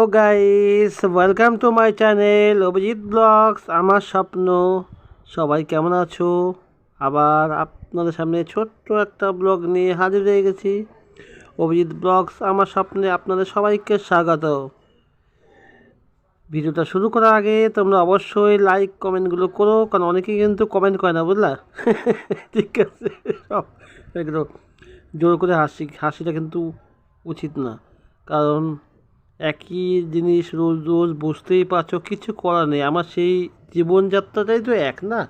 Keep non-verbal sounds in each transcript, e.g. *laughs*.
Hello guys welcome to my channel Abhijit vlogs আমার স্বপ্ন। সবাই কেমন আছো? আবার আপনাদের সামনে ছোট্ট একটা ব্লগ নিয়ে হাজির হয়ে গেছি। অভিজিৎ ব্লগস আমার স্বপ্নে আপনাদের সবাইকে স্বাগত। ভিডিওটা শুরু করার আগে তোমরা অবশ্যই লাইক কমেন্টগুলো করো, কারণ অনেকেই কিন্তু কমেন্ট করে না, বুঝলা? *laughs* ঠিক আছে, সব জোর করে হাসি, হাসিটা কিন্তু উচিত না। কারণ একই জিনিস রোজ রোজ বুঝতেই পারছ, কিছু করার নেই। আমার সেই জীবনযাত্রাটাই তো এক না?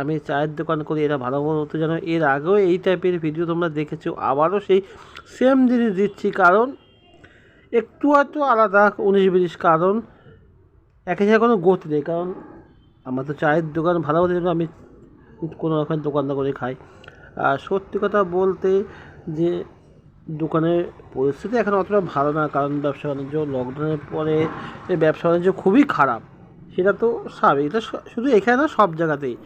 আমি চায়ের দোকান করি এরা ভালো ভালো হতে জানো। এর আগেও এই টাইপের ভিডিও তোমরা দেখেছ, আবারও সেই সেম জিনিস দিচ্ছি। কারণ একটু হয়তো আলাদা, উনিশ বিশ, কারণ একে জায়গায় কোনো গতি নেই। কারণ আমার তো চায়ের দোকান ভালো জন্য আমি কোনো রকম দোকানদার করে খাই। আর সত্যি কথা বলতে যে দোকানের পরিস্থিতি এখন অতটা ভালো না, কারণ ব্যবসা বাণিজ্য লকডাউনের পরে ব্যবসা বাণিজ্য খুবই খারাপ। সেটা তো স্বাভাবিক, এটা শুধু এখানে না, সব জায়গাতেই।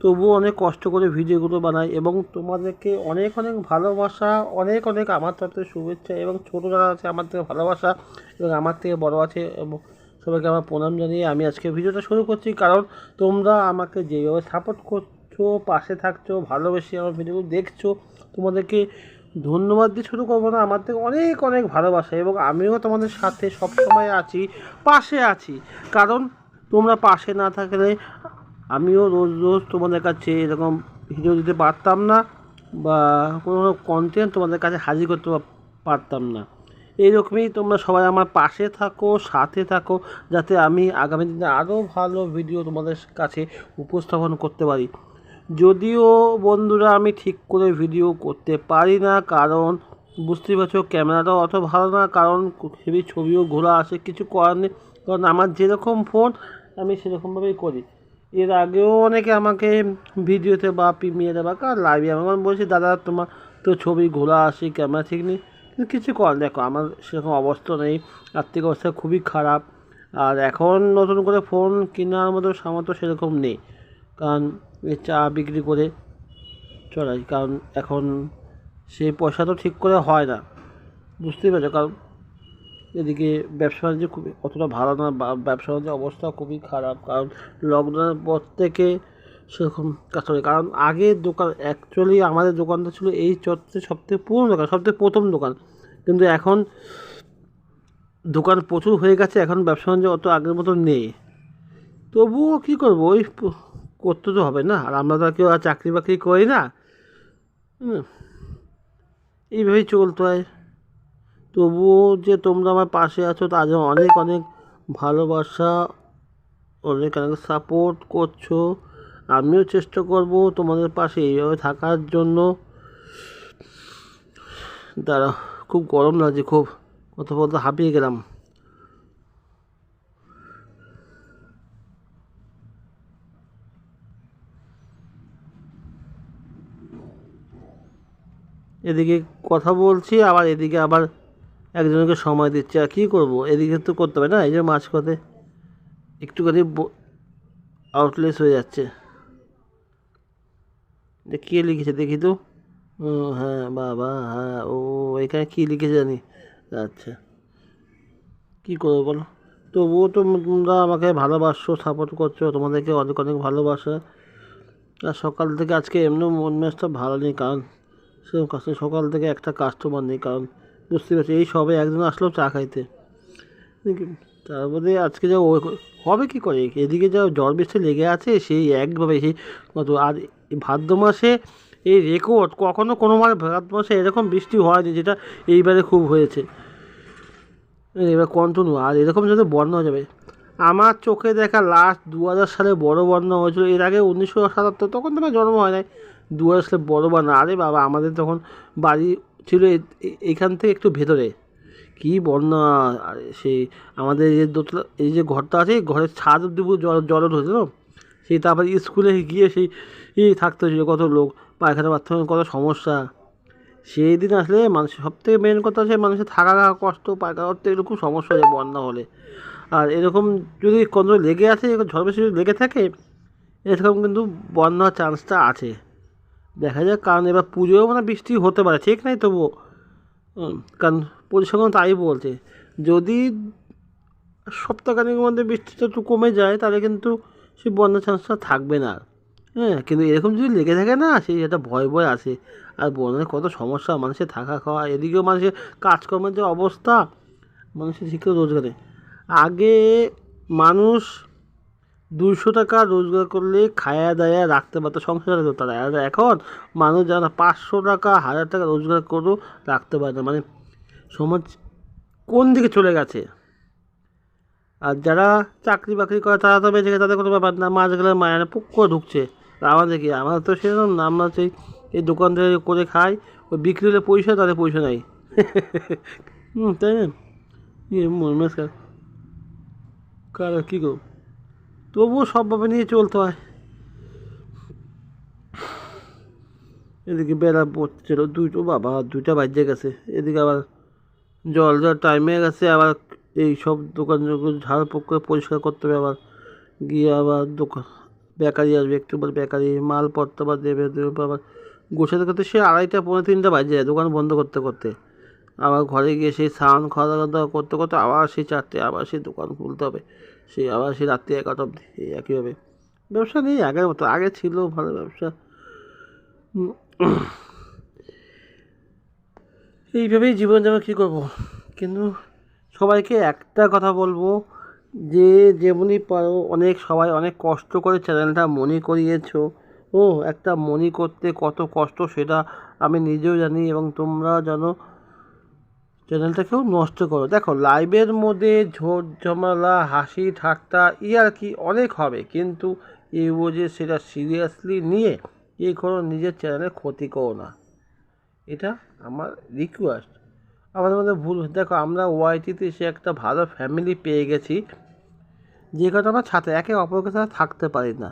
তবুও অনেক কষ্ট করে ভিডিওগুলো বানাই এবং তোমাদেরকে অনেক অনেক ভালোবাসা, অনেক অনেক আমার তরফ শুভেচ্ছা এবং ছোটো যারা আছে আমার থেকে ভালোবাসা এবং আমার থেকে বড় আছে এবং সবাইকে আমার প্রণাম জানিয়ে আমি আজকে ভিডিওটা শুরু করছি। কারণ তোমরা আমাকে যেভাবে সাপোর্ট করছ, পাশে থাকছো, ভালোবেসে আমার ভিডিওগুলো দেখছ, তোমাদেরকে ধন্যবাদ দিয়ে শুরু করব না আমার থেকে অনেক অনেক ভালোবাসা এবং আমিও তোমাদের সাথে সবসময় আছি, পাশে আছি। কারণ তোমরা পাশে না থাকলে আমিও রোজ রোজ তোমাদের কাছে এরকম ভিডিও দিতে পারতাম না বা কোনো কন্টেন্ট তোমাদের কাছে হাজির করতে পারতাম না। এইরকমই তোমরা সবাই আমার পাশে থাকো, সাথে থাকো, যাতে আমি আগামী দিনে আরও ভালো ভিডিও তোমাদের কাছে উপস্থাপন করতে পারি। যদিও বন্ধুরা আমি ঠিক করে ভিডিও করতে পারি না, কারণ বুঝতেই পারছ ক্যামেরাটাও অত ভালো না, কারণ হেভি ছবিও ঘোরা আসে কিছু করার নেই। কারণ আমার যেরকম ফোন আমি সেরকমভাবেই করি। এর আগেও অনেকে আমাকে ভিডিওতে বা প্রিমিয়ারে বা কার লাইভে আমাকে বলছি, দাদা, তোমার তো ছবি ঘোরা আসে ক্যামেরা ঠিক নেই। কিছু কর দেখো, আমার সেরকম অবস্থা নেই, আর্থিক অবস্থা খুবই খারাপ। আর এখন নতুন করে ফোন কেনার মতো সামর্থ্য সেরকম নেই। কারণ চা বিক্রি করে চলাই কারণ এখন সেই পয়সা তো ঠিক করে হয় না। বুঝতেই পারছ? কারণ এদিকে ব্যবসা বাণিজ্য খুবই, অতটা ভালো না ব্যবসা বাণিজ্যের অবস্থা খুবই খারাপ, কারণ লকডাউনের পর থেকে সেরকম কাজ করে কারণ আগে দোকান অ্যাকচুয়ালি আমাদের দোকানটা ছিল এই চত্বরে সবথেকে পুরনো দোকান, সবথেকে প্রথম দোকান। কিন্তু এখন দোকান প্রচুর হয়ে গেছে, এখন ব্যবসা বাণিজ্য অত আগের মতো নেই। তবুও কী করব? ওই করতে তো হবে না। আর আমরা তো কেউ আর চাকরি বাকরি করি না। এইভাবেই চলতে হয়। তবুও যে তোমরা আমার পাশে আছো জন্য অনেক অনেক ভালোবাসা, অনেক অনেক সাপোর্ট করছ। আমিও চেষ্টা করব তোমাদের পাশে এইভাবে থাকার জন্য। দাঁড়া খুব গরম লাগছে, খুব কথা বলতে হাঁপিয়ে গেলাম। এদিকে কথা বলছি, আবার এদিকে আবার একজনকে সময় দিচ্ছি, আর কী করব? এদিকে তো করতে হবে না, এই যে মাঝপথে একটুখানি আউটলেস হয়ে যাচ্ছে। কে লিখেছে দেখি তো? হ্যাঁ বাবা হ্যাঁ ও, এখানে কী লিখেছে জানি? আচ্ছা। কী করব বলো? তবুও তো তোমরা আমাকে ভালোবাসছো সাপোর্ট করছ, তোমাদেরকে অনেক অনেক ভালোবাসা। আর সকাল থেকে আজকে এমনি মন মেজাজটা ভালো নেই, কারণ সেরকম কাস্টমার সকাল থেকে একটা কাস্টমার নেই, কারণ বুঝতে পারছি এই সবে একজন আসলো চা খাইতে। তারপরে আজকে যা হবে কি করে? এদিকে যা ঝড় বৃষ্টি লেগে আছে, সেই একভাবে সেই আর ভাদ্র মাসে এই রেকর্ড কখনো কোনো মানে ভাদ্র মাসে এরকম বৃষ্টি হয়নি, যেটা এইবারে খুব হয়েছে। এবার কন্টিনিউ আর এরকম যদি বন্যা হয়ে যাবে, আমার চোখে দেখা লাস্ট দু হাজার সালে বড় বন্যা হয়েছিল, এর আগে উনিশশো সাতাত্তর, তখন তো আমার জন্ম হয় নাই। দু হাজার সালে বড় বন্যা আরে বাবা, আমাদের তখন বাড়ি ছিল এখান থেকে একটু ভেতরে। কী বন্যা! সেই আমাদের এই যে দোতলা, এই যে ঘরটা আছে, ঘরের ছাদ অব্দি পুরো জল জল হয়েছিল সেই তারপরে স্কুলে গিয়ে সেই ই থাকতে হয়েছিল কত লোক, পায়খানা বাথরুমের কত সমস্যা। সেই দিন আসলে মানুষের সব থেকে মেন কথা হচ্ছে মানুষের থাকা খাওয়া কষ্ট, পায়খানা করতে এগুলো খুব সমস্যা হয়ে বন্যা হলে। আর এরকম যদি কোনো লেগে আছে ঝড় বেশি লেগে থাকে, এরকম কিন্তু বন্যার চান্সটা আছে। দেখা যাক, কারণ এবার পুজোও মানে বৃষ্টি হতে পারে, ঠিক নাই তবুও। কারণ পরিসংখ্যান তাই বলছে। যদি সপ্তাহখানেকের মধ্যে বৃষ্টিটা একটু কমে যায়, তাহলে কিন্তু সেই বন্যার চান্সটা থাকবে না হ্যাঁ কিন্তু এরকম যদি লেগে থাকে না, সেই একটা ভয় ভয় আসে আর বন্যায় কত সমস্যা, মানুষের থাকা খাওয়া, এদিকেও মানুষের কাজকর্মের যে অবস্থা, মানুষের করে রোজগারে। আগে মানুষ দুশো টাকা রোজগার করলে খায়া দায়া রাখতে পারতো, সংসার চালাতে তারা। আর এখন মানুষ যারা পাঁচশো টাকা, হাজার টাকা রোজগার করেও রাখতে পারে না। মানে সমাজ কোন দিকে চলে গেছে? আর যারা চাকরি বাকরি করে, তারা তো বেঁচে গেছে, তাদের কোনো ব্যাপার না। মাছ গেলে মায়ের করে ঢুকছে। আমাদের কি? আমাদের তো সেরকম না, আমরা সেই এই দোকান থেকে করে খাই, ওই বিক্রি হলে পয়সা, তাদের পয়সা নাই। *laughs* হুম, তাই না? ইয়ে কার কী করব? তবুও সবভাবে নিয়ে চলতে হয়। এদিকে বেলা পড়ছিল, দুটো বাবা দুইটা বাজে গেছে। এদিকে আবার জল জল টাইমে গেছে, আবার এই সব দোকান ঝাড় পোক করে পরিষ্কার করতে হবে আবার। গিয়ে আবার দোকান, বেকারি আসবে, একটু পর বেকারি মালপত্র আবার দেবে দেবে আবার গোছাতে করতে, সে আড়াইটা পৌনে তিনটা বাজে যায় দোকান বন্ধ করতে করতে। আবার ঘরে গিয়ে সেই স্নান খাওয়া দাওয়া করতে করতে আবার সেই চারটে, আবার সেই দোকান খুলতে হবে। সেই আবার সেই রাত্রি এগারোটা অবধি, এই একইভাবে। ব্যবসা নেই, আগের মতো, আগে ছিল ভালো ব্যবসা। এইভাবেই জীবন যাপন কী করব? কিন্তু সবাইকে একটা কথা বলব, যে যেমনই পারো, অনেক সবাই অনেক কষ্ট করে চ্যানেলটা মনে করিয়েছো। ও একটা মনি করতে কত কষ্ট সেটা আমি নিজেও জানি এবং তোমরা জানো। চ্যানেলটাকেও নষ্ট করো। দেখো লাইভের মধ্যে ঝোট, ঝামেলা, হাসি, ঠাট্টা ই আর কি অনেক হবে। কিন্তু এই যে সেটা সিরিয়াসলি নিয়ে এই কোনো নিজের চ্যানেলে ক্ষতি করো না। এটা আমার রিকোয়েস্ট আমাদের মধ্যে ভুল দেখো, আমরা ওয়াইটিতে সে একটা ভালো ফ্যামিলি পেয়ে গেছি। যে কথা আমরা ছাত্র একে অপরকে ছাড়া থাকতে পারি না।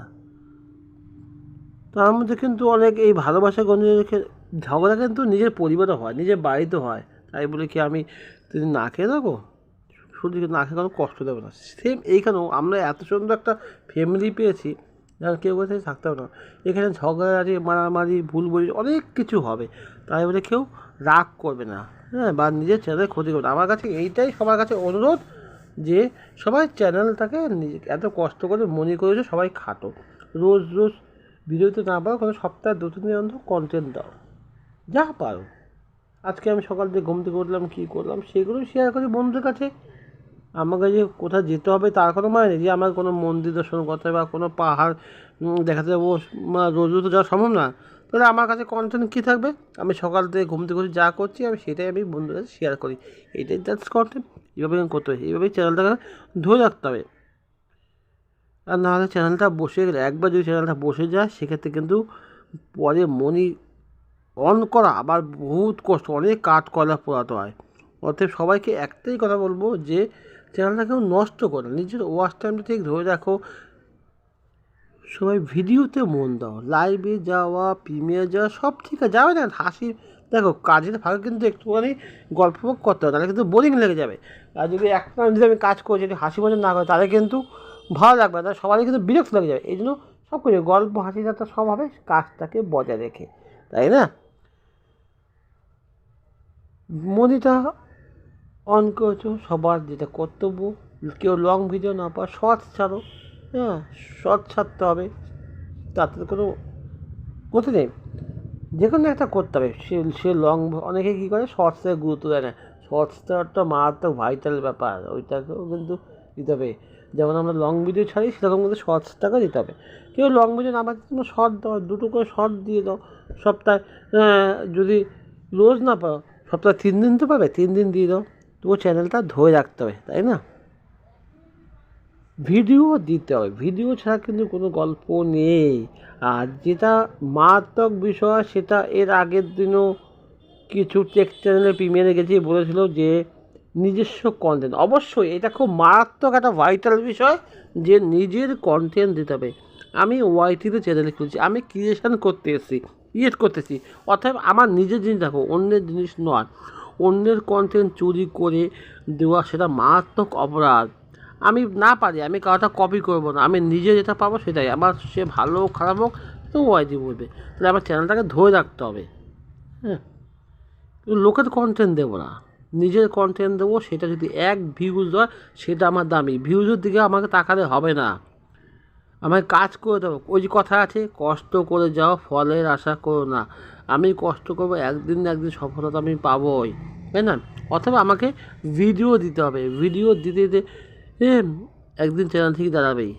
তার মধ্যে কিন্তু অনেক এই ভালোবাসা গঞ্জে ঝগড়া কিন্তু নিজের পরিবারে হয়, নিজের বাড়িতে হয়। তাই বলে কি আমি তুমি না খেয়ে দেবো শুধু কি না খেয়ে কোনো কষ্ট দেবে না। সেম এইখানেও আমরা এত সুন্দর একটা ফ্যামিলি পেয়েছি যারা কেউ কোথায় থাকতে হবে না। এখানে ঝগড়াঝাটি মারামারি ভুল বুঝি অনেক কিছু হবে। তাই বলে কেউ রাগ করবে না হ্যাঁ বা নিজের চ্যানেল ক্ষতি করবে না। আমার কাছে এইটাই সবার কাছে অনুরোধ যে, সবাই চ্যানেলটাকে এত কষ্ট করে মনে করেছ সবাই খাটো। রোজ রোজ ভিডিওতে না পারো, কোনো সপ্তাহে দু তিন অন্তর কন্টেন্ট দাও। যা পারো। আজকে আমি সকাল থেকে ঘুম থেকে উঠলাম, কী করলাম সেগুলো শেয়ার করি বন্ধুদের কাছে। আমাকে যে কোথাও যেতে হবে তার কোনো মানে নেই, যে আমার কোনো মন্দির দর্শন করতে হবে বা কোনো পাহাড় দেখাতে যাব রোজ তো যাওয়া সম্ভব না। তাহলে আমার কাছে কন্টেন্ট কী থাকবে? আমি সকাল থেকে ঘুম থেকে যা করছি, আমি সেটাই আমি বন্ধুদের কাছে শেয়ার করি। এটাই দ্যাটস কন্টেন্ট এইভাবে করতে হবে। এইভাবেই চ্যানেলটাকে ধরে রাখতে হবে। আর নাহলে চ্যানেলটা বসে গেলে, একবার যদি চ্যানেলটা বসে যায়, সেক্ষেত্রে কিন্তু পরে মনি অন করা আবার বহুত কষ্ট, অনেক কাঠ কয়লা পোড়াতে হয়। অতএব সবাইকে একটাই কথা বলব যে চ্যানেলটাকেও নষ্ট করো। নিজের ওয়াচ টাইমটা ঠিক ধরে রাখো। সবাই ভিডিওতে মন দাও। লাইভে যাওয়া প্রিমিয়ার যাওয়া, সব ঠিক আছে। যাবে না, হাসি, দেখো, কাজের ফাঁকে কিন্তু একটুখানি গল্প করতে হবে, তাহলে কিন্তু বোরিং লেগে যাবে। আর যদি একটা যদি আমি কাজ করি, যদি হাসি মজা না করে, তাহলে কিন্তু ভালো লাগবে না। সবারই কিন্তু বিরক্ত লেগে যাবে। এই জন্য সব কিছু গল্প, হাসি যাত্রা সব হবে। কাজটাকে বজায় রেখে। তাই না? মনিটা অন করেছ, সবার যেটা কর্তব্য। কেউ লং ভিডিও না পাওয়া শর্টস ছাড়ো। হ্যাঁ শর্ট ছাড়তে হবে। তাতে কোনো ক্ষতি নেই। যে কোনো একটা করতে হবে। সে সে লং অনেকে কী করে? শর্টসে গুরুত্ব দেয় না। শর্টসটা একটা মারাত্মক ভাইটাল ব্যাপার। ওইটাকেও কিন্তু দিতে হবে। যেমন আমরা লং ভিডিও ছাড়ি, সেরকম কিন্তু শর্টসটাকে দিতে হবে। কেউ লং ভিডিও না পাচ্ছে কোনো শর্ট দাও, দুটো করে শর্ট দিয়ে দাও। সপ্তাহে যদি রোজ না পাও সপ্তাহে তিন দিন তো পাবে, তিন দিন দিয়ে দাও। তবু চ্যানেলটা ধরে রাখতে হবে, তাই না? ভিডিও দিতে হবে ভিডিও ছাড়া কিন্তু কোনো গল্প নেই। আর যেটা মারাত্মক বিষয়, সেটা এর আগের দিনও কিছু টেক চ্যানেলে প্রিমিয়ারে গেছে বলেছিল যে নিজস্ব কন্টেন্ট অবশ্যই এটা খুব মারাত্মক একটা ভাইটাল বিষয় যে নিজের কন্টেন্ট দিতে হবে। আমি ওয়াইটিতে চ্যানেল খুলছি, আমি ক্রিয়েশন করতে এসেছি। ক্রিয়েট করতেছি। অর্থাৎ আমার নিজের জিনিস দেখো, অন্যের জিনিস নয়। অন্যের কন্টেন্ট চুরি করে দেওয়া সেটা মারাত্মক অপরাধ। আমি না পারি, আমি কারোটা কপি করব না। আমি নিজে যেটা পাবো সেটাই। আমার সে ভালো হোক, খারাপ হোক তো ওয়াইটি বলবে। তাহলে আমার চ্যানেলটাকে ধরে রাখতে হবে। হ্যাঁ। লোকের কন্টেন্ট দেবো না। নিজের কন্টেন্ট দেবো, সেটা যদি এক ভিউজ হয়, সেটা আমার দামি। ভিউজের দিকে আমাকে তাকালে হবে না। আমাকে কাজ করে দেবো ওই যে কথা আছে, কষ্ট করে যাও, ফলের আশা করো না। আমি কষ্ট করব, একদিন না একদিন সফলতা আমি পাবোই। তাই না? অথবা আমাকে ভিডিও দিতে হবে। ভিডিও দিতে দিতে একদিন চ্যানেল থেকে দাঁড়াবেই।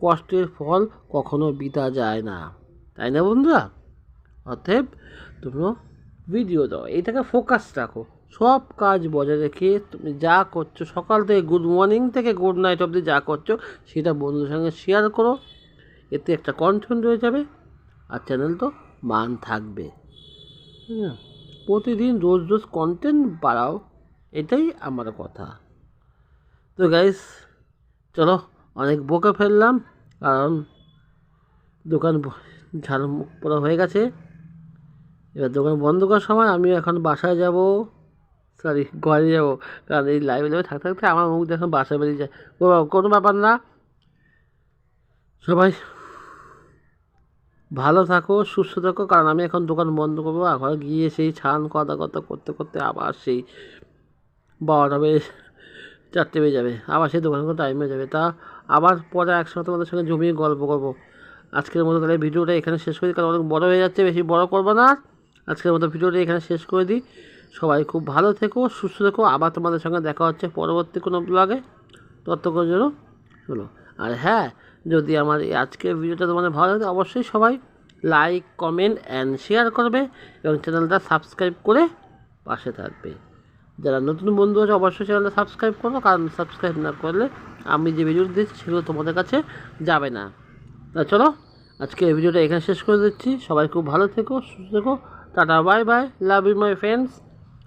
কষ্টের ফল কখনো বিতা যায় না। তাই না বন্ধুরা? অতএব তোমরা ভিডিও দাও। এইটাকে ফোকাস রাখো। সব কাজ বজায় রেখে তুমি যা করছ, সকাল থেকে গুড মর্নিং থেকে গুড নাইট অবধি যা করছ, সেটা বন্ধুদের সঙ্গে শেয়ার করো। এতে একটা কন্টেন্ট হয়ে যাবে আর চ্যানেল তো মান থাকবে। হ্যাঁ প্রতিদিন রোজ রোজ কন্টেন্ট বাড়াও, এটাই আমার কথা। তো গাইস চলো অনেক বকে ফেললাম, কারণ দোকান ব- ঝাড়ু মুখ পড়া হয়ে গেছে। এবার দোকান বন্ধ করার সময় আমি এখন বাসায় যাব। সরি ঘরে যাব। কারণ এই লাইভে লাইভে থাকতে থাকতে আমার মুখ দেখুন বাসায় বেরিয়ে যায়। কোনো- কোনো ব্যাপার না। সবাই ভালো থাকো, সুস্থ থাকো, কারণ আমি এখন দোকান বন্ধ করব। আর ঘরে গিয়ে সেই ছান কথা কথা করতে করতে আবার সেই বারোটা বেজে চারটে বেজে যাবে। আবার সেই দোকান টাইম হয়ে যাবে। তা আবার পরে একসাথে তোমাদের সঙ্গে জমিয়ে গল্প করব। আজকের মতো তাহলে ভিডিওটা এখানে শেষ করি, কারণ অনেক বড় হয়ে যাচ্ছে, বেশি বড় করব না। আজকের মতো ভিডিওটা এখানে শেষ করে দিই। সবাই খুব ভালো থেকো, সুস্থ থেকো। আবার তোমাদের সঙ্গে দেখা হচ্ছে পরবর্তী কোনো ব্লগে ততক্ষণ জন্য শোনো আর হ্যাঁ যদি আমার এই আজকের ভিডিওটা তোমাদের ভালো লাগে, অবশ্যই সবাই লাইক কমেন্ট অ্যান্ড শেয়ার করবে এবং চ্যানেলটা সাবস্ক্রাইব করে পাশে থাকবে। যারা নতুন বন্ধু আছে, অবশ্যই চ্যানেলটা সাবস্ক্রাইব করো, কারণ সাবস্ক্রাইব না করলে আমি যে ভিডিও দিচ্ছি সেগুলো তোমাদের কাছে যাবে না। তা চলো আজকে এই ভিডিওটা এখানে শেষ করে দিচ্ছি। সবাই খুব ভালো থেকো, সুস্থ থেকো। Tata bye bye love you my friends